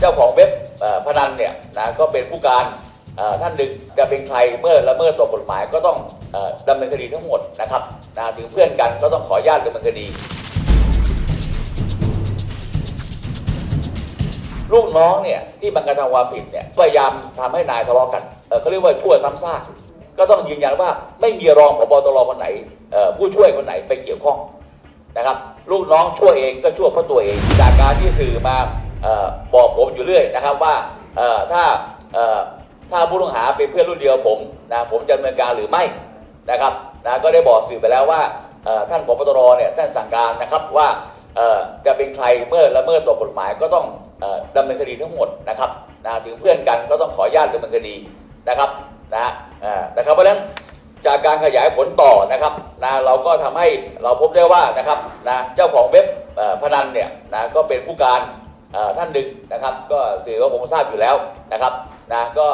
เจ้าของเว็บพนันเนี่ยนะก็เป็นผู้การท่านหนึ่งจะเป็นใครเมื่อละเมิดต่อกฎหมายก็ต้องดำเนินคดีทั้งหมดนะครับนะถึงเพื่อนกันก็ต้องขออนุญาตดำเนินคดี ลูกน้องเนี่ยที่มันกระทำความผิดเนี่ยพยายามทำให้นายทะเลาะกันเเขาเรียกว่าชั่วซ้ำซากก็ต้องยืนยันว่าไม่มีรองผบตรคนไหนผู้ช่วยคนไหนไปเกี่ยวข้องนะครับ ลูกน้องชั่วเองก็ชั่วเพราะตัวเอง จากการที่สื่อมา บอกผมอยู่เรื่อยนะครับว่าถ้าถ้าผู้ต้องหาเป็นเพื่อนรุ่นเดียวผมนะผมจะดำเนินการหรือไม่นะครับนะก็ได้บอกสื่อไปแล้วว่าท่านผบตรเนี่ยท่านสั่งการนะครับว่าจะเป็นใครเมื่อละเมิดต่อกฎหมายก็ต้องดำเนินคดีทั้งหมดนะครับนะถึงเพื่อนกันก็ต้องขออนุญาตดำเนินคดีนะครับนะเอ่อนะครับเพราะฉะนั้นจากการขยายผลต่อนะครับนะเราก็ทำให้เราพบได้ว่านะครับนะเจ้าของเว็บพนันเนี่ยนะก็เป็นผู้การ ท่านหนึ่งนะครับ ก็สื่อก็คงทราบอยู่แล้วนะครับนะก็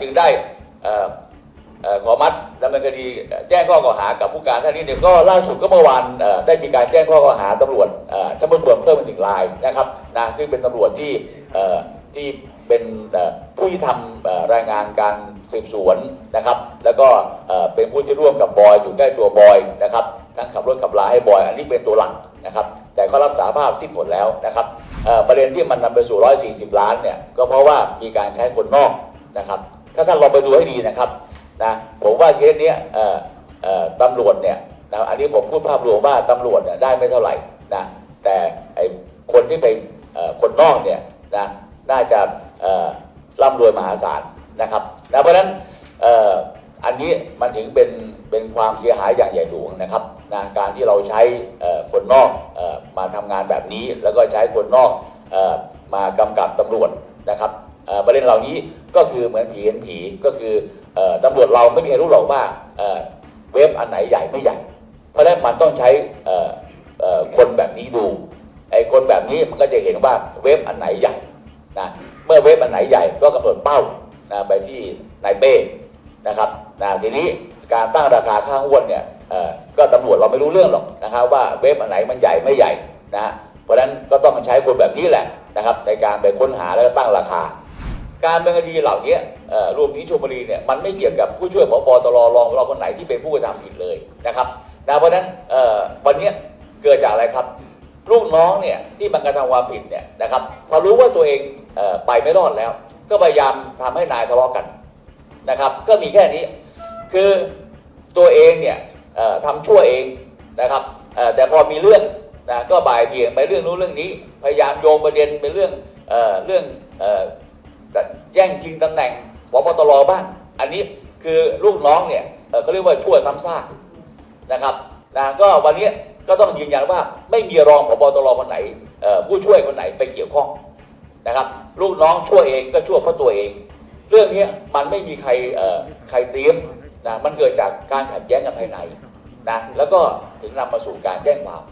จึงได้เอ่อออขอมัดดำเนินคดีแจ้งข้อกล่าวหากับผู้การท่านนี้เนี่ยก็ล่าสุดก็เมื่อวานได้มีการแจ้งข้อกล่าวหาตำรวจชั้นบนตำรวจเพิ่มเป็นหนึ่งรายนะครับนะซึ่งเป็นตำรวจที่ที่เป็นผู้ที่ทำรายงานการสืบสวนนะครับ แล้วก็เอ่อเป็นผู้ที่ร่วมกับบอยอยู่ใกล้ตัวบอยนะครับทั้งขับรถขับลาให้บอย อันนี้เป็นตัวหลัก นะครับ แต่ก็รับสาภาพสิ้นหมดแล้วนะครับประเด็นที่มันนำไปสู่ 140 ล้านเนี่ยก็เพราะว่ามีการใช้คนนอกนะครับ ถ้าท่านลองไปดูให้ดีนะครับนะผมว่าเคสนี้ตำรวจเนี่ยนะอันนี้ผมพูดภาพรวมว่าตำรวจเนี่ยได้ไม่เท่าไหร่นะแต่ไอคนที่เป็นคนนอกเนี่ยนะน่าจะร่ำรวยมหาศาลนะครับนะเพราะฉะนั้น อันนี้มันถึงเป็นเป็นความเสียหายอย่างใหญ่หลวงนะครับนะการที่เราใช้คนนอกอมาทำงานแบบนี้ แล้วก็ใช้คนนอกอมากำกับตำรวจนะครับประเด็นเหล่านี้ก็คือเหมือนผีเห็นผีก็คืออ่อตำรวจเราไม่มีใครรู้หรอกว่าเว็บอันไหนใหญ่ไม่ใหญ่ เพราะฉะนั้นมันต้องใช้คนแบบนี้ดูไอ้คนแบบนี้มันก็จะเห็นว่าเว็บอันไหนใหญ่นะเมื่อเว็บอันไหนใหญ่ก็กำหนดเป้านะไปที่นายเป้ นะครับนะทีนี้การตั้งราคาค่างวดเนี่ยก็ตำรวจเราไม่รู้เรื่องหรอกนะครับว่าเว็บอันไหนมันใหญ่ไม่ใหญ่นะเพราะฉะนั้นก็ต้องใช้คนแบบนี้แหละนะครับในการไปค้นหาแล้วก็ตั้งราคา การเนินคดีเหล่านี้รวมถึงชมบุรีเนี่ยมันไม่เกี่ยวกับผู้ช่วยผบตรรองเราคนไหนที่เป็นผู้กระทำผิดเลยนะครับนะเพราะฉะนั้นวันนี้เกิดจากอะไรครับลูกน้องเนี่ยที่มันกระทำความผิดเนี่ยนะครับพอรู้ว่าตัวเองเออไปไม่รอดแล้ว ก็พยายามทำให้นายทะเลาะกัน นะครับ ก็มีแค่นี้ คือตัวเองเนี่ยทำชั่วเองนะครับแต่พอมีเรื่องนะก็บ่ายเบี่ยงไปเรื่องนู้นเรื่องนี้ พยายามโยงประเด็นไปเรื่องเอเรื่องอ่แย่งชิงตำแหน่งพบตรบ้าง อันนี้คือลูกน้องเนี่ยเอ่อเขาเรียกว่าชั่วซ้ำซากนะครับนะก็วันนี้ก็ต้องยืนยันว่าไม่มีรองพบตรคนไหนผู้ช่วยคนไหนไปเกี่ยวข้องนะครับ ลูกน้องชั่วเองก็ชั่วเพราะตัวเอง เรื่องนี้มันไม่มีใครใครเตรียมนะมันเกิดจากการขัดแย้งกันภายในนะแล้วก็ถึงนำมาสู่การแจ้งความ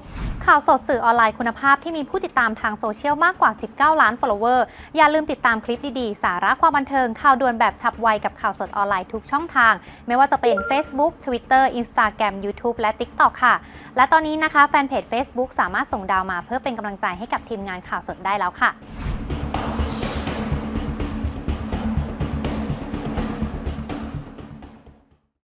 ข่าวสดสื่อออนไลน์คุณภาพที่มีผู้ติดตามทางโซเชียลมากกว่า 19 ล้าน follower อย่าลืมติดตามคลิปดีๆ สาระความบันเทิง ข่าวด่วนแบบฉับไวกับข่าวสดออนไลน์ทุกช่องทาง ไม่ว่าจะเป็น Facebook Twitter Instagram YouTube และ TikTok ค่ะ และตอนนี้นะคะแฟนเพจ Facebook สามารถส่งดาวมาเพื่อเป็นกำลังใจให้กับทีมงานข่าวสดได้แล้วค่ะ